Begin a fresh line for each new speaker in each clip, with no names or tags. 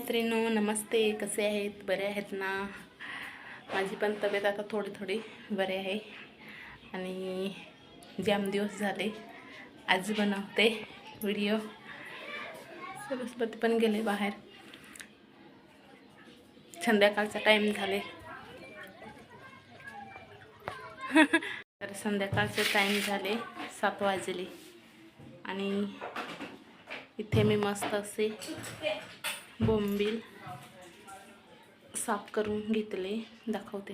मैत्रिणो नमस्ते कसे आहेत? बरे आहेत ना? माझी पण तब्येत आता थोडी थोडी बरी आहे. आणि जाम दिवस झाले. आज बनवते व्हिडिओ. सरस्वती पण गेले बाहेर. संध्याकाळचा टाईम झाले. तर संध्याकाळचे टाईम झाले सात वाजले. आणि इथे मी मस्त असे बोंबील साफ करून घेतले दाखवते.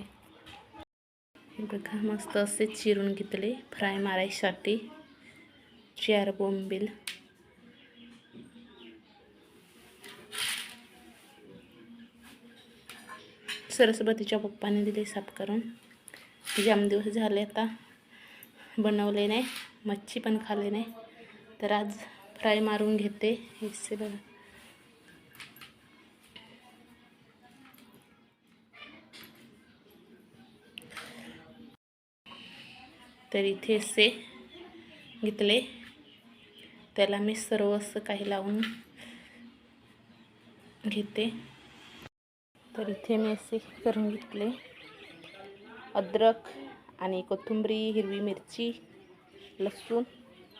हे बघा मस्त असे चिरून घेतले फ्राय मारायसाठी. चार बोंबील. सरस्वतीच्या पप्पाने दिले साफ करून. जाम दिवस झाले आता. बनवले नाही मच्छी पण खाल्ले नाही. तर आज फ्राय मारून घेते. हेचे बघा. तर इथे असे घेतले. त्याला मी सर्व असं काही लावून घेते. तर इथे मी असे करून घेतले. अद्रक आणि कोथिंबरी हिरवी मिरची लसूण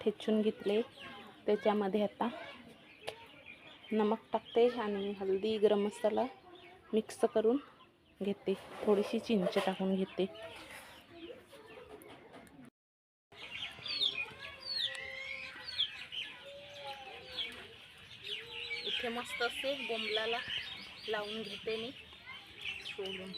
ठेचून घेतले. त्याच्यामध्ये आता नमक टाकते आणि हल्दी गरम मसाला मिक्स करून घेते. थोडीशी चिंच टाकून घेते. असे मस्त असे बोंबलाला लावून घेते मी. सोडून.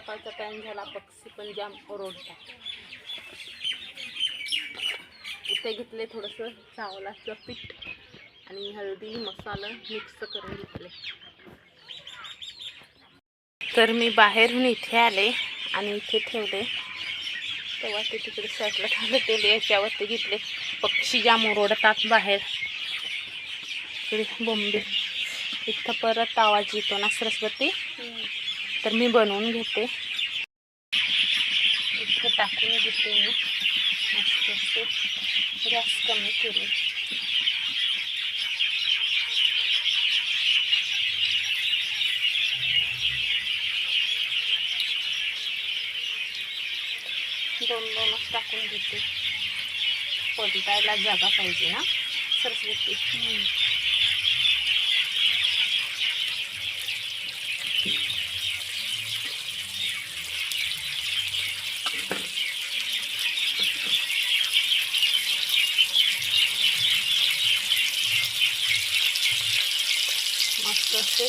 संध्याकाळचा टाईम झाला पक्षी पण जाम ओरडतात. इथे घेतले थोडंसं चावलाचं पीठ आणि हळदी मसाला मिक्स करून घेतले तर मी बाहेरून इथे आले आणि इथे ठेवले. तेव्हा ते तिकडे साईडला ठेवलं ते याच्यावरती घेतले. पक्षी जाम ओरडतात बाहेर. इकडे बोंबे इथं परत आवाज येतो ना सरस्वती? तर मी बनवून घेते. इथे टाकून घेते मी. मस्त असते गॅस कमी केले. दोन दोनच टाकून घेते. पलटायला जागा पाहिजे ना. सरस्वती मस्त असे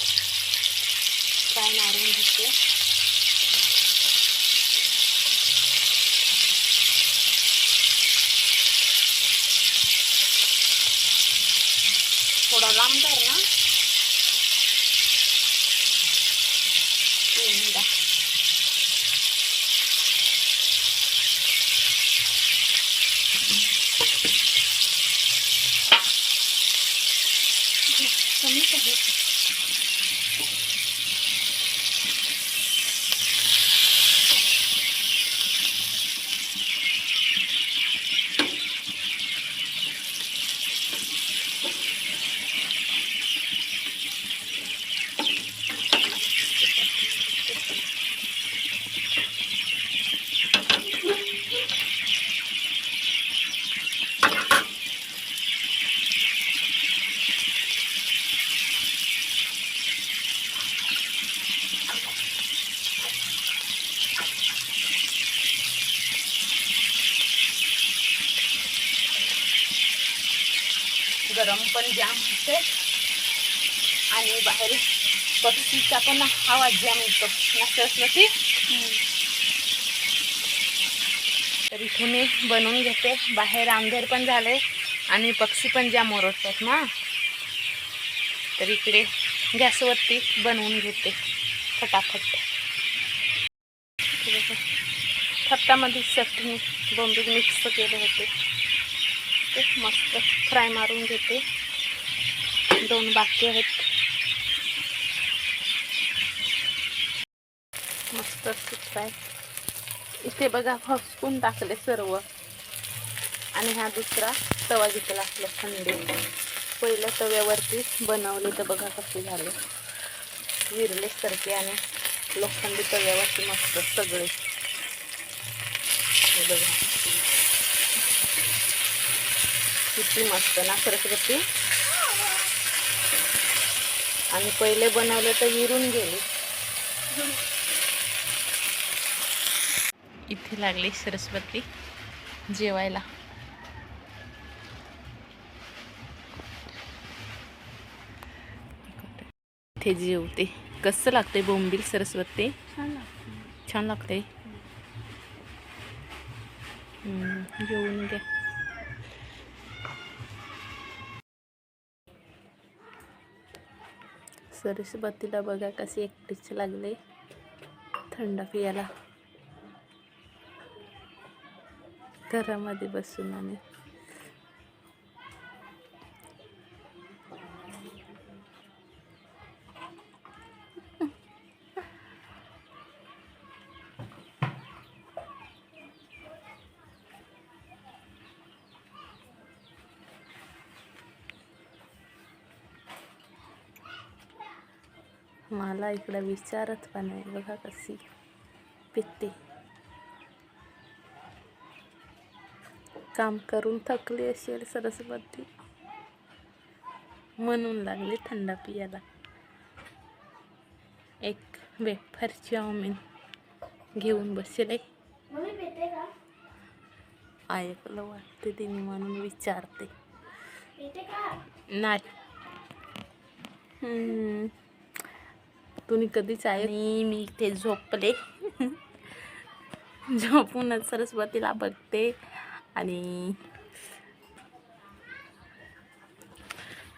फ्राय मारून घेते थोडा लांब धर ना तीन पण जाम होते. आणि बाहेर पक्षीचा पण आवाज जाम येतो. ना सरस्वती तर इथे मी बनवून घेते. बाहेर आंधेर पण झाले आणि पक्षी पण जाम ओरडतात ना. तर इकडे गॅसवरती बनवून घेते. फटाफट. फटामध्ये चटणी बोंबील मिक्स केले होते. ते मस्त फ्राय मारून घेते. दोन बाकी आहेत. मस्त फ्राय इथे बघा फसकून टाकले सर्व. आणि हा दुसरा तवा घेतला असला थंडी. पहिल्या तव्यावरती बनवले तर बघा कसे झाले. विरले सारखे आणि लोखंडी तव्यावरती मस्त सगळे. बघा. किती मस्त ना सरस्वती आणि पहिले बनवले तर विरून गेले. इथे लागली सरस्वती जेवायला. इथे जेवते. कसं लागते बोंबील सरस्वती? छान लागते जेवून घ्या. सरस्वतीला बघा कशी एकटीच लागले. थंड पियाला. घरामध्ये बसून आणि मला इकडं विचारत पण आहे बघा कशी पिते. काम करून थकली असेल सरस्वती. म्हणून लागली थंड पियाला. एक वेफर चाऊमिन घेऊन बसले. ऐकलं वाटते तिने म्हणून विचारते. नाही. तुम्ही कधीच आहे? आणि मी इथे झोपले. झोपूनच सरस्वतीला बघते. आणि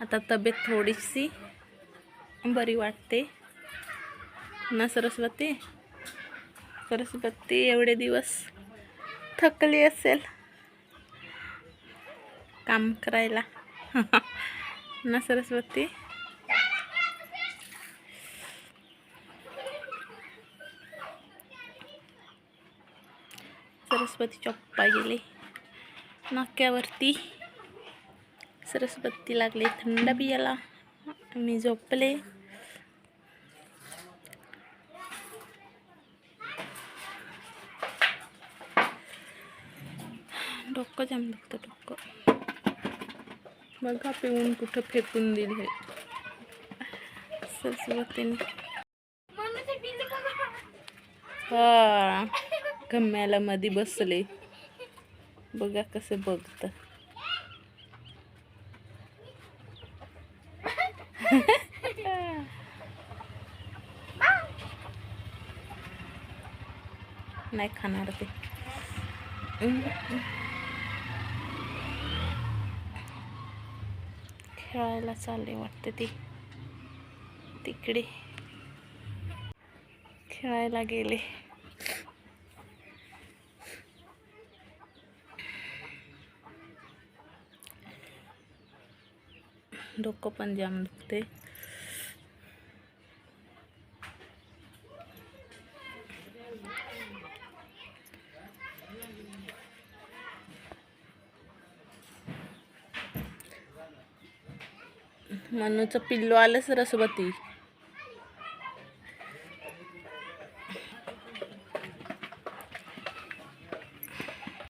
आता तब्येत थोडीशी बरी वाटते. ना सरस्वती? सरस्वती एवढे दिवस थकली असेल. काम करायला. ना सरस्वती? सरस्वतीच्या पप्पा गेले. नाक्यावरती सरस्वती लागले. थंड पियाला मी झोपले. डोकं जाम दुखतं डोकं. बघा पिऊन कुठं फेकून दिले सरस्वतीने. हा. कम्याला मध्ये बसले. बघा कसं बघत. नाही खाणार ते. खेळायला चालले वाटते ती. तिकडे. खेळायला गेले. डोकं पण जाम दुखते मनूचं पिल्लू आलं सरस्वती.